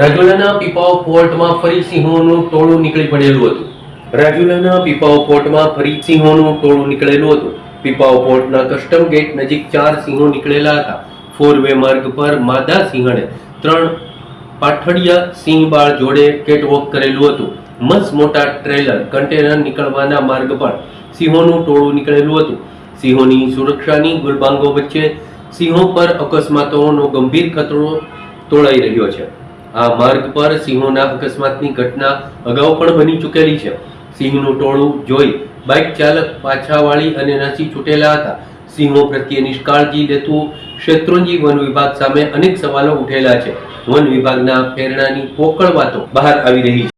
રાજુલાના પીપાવ પોર્ટમાં ફરી સિંહોનું ટોળું નીકળી પડેલું હતું. રાજુલાના પીપાઓ પોર્ટમાં ફરી સિંહોનું ટોળું નીકળેલું હતું. પીપાવ પોર્ટના કસ્ટમ ગેટ નજીક ચાર સિંહો નીકળેલા હતા. ફોર વે માર્ગ પર માદા સિંહણે ત્રણ પાઠડિયા સિંહ બાળ જોડે કેટવોક કરેલું હતું. મસ્ત મોટા ટ્રેલર કન્ટેનર નીકળવાના માર્ગ પર સિંહોનું ટોળું નીકળેલું હતું. સિંહોની સુરક્ષાની ગુલબાંગો વચ્ચે સિંહો પર અકસ્માતોનો ગંભીર ખતરો તોળાઈ રહ્યો છે. આ માર્ગ પર સિંહોના અકસ્માતની ઘટના અગાઉ પણ બની ચૂકેલી છે. સિંહનું ટોળું જોઈ બાઇક ચાલક પાછા વાળી અને નાસી છૂટેલા હતા. સિંહો પ્રત્યે નિષ્કાળજી લેતું શેત્રુંજી વન વિભાગ સામે અનેક સવાલો ઉઠેલા છે. વન વિભાગના પ્રેરણાની પોકળ વાતો બહાર આવી રહી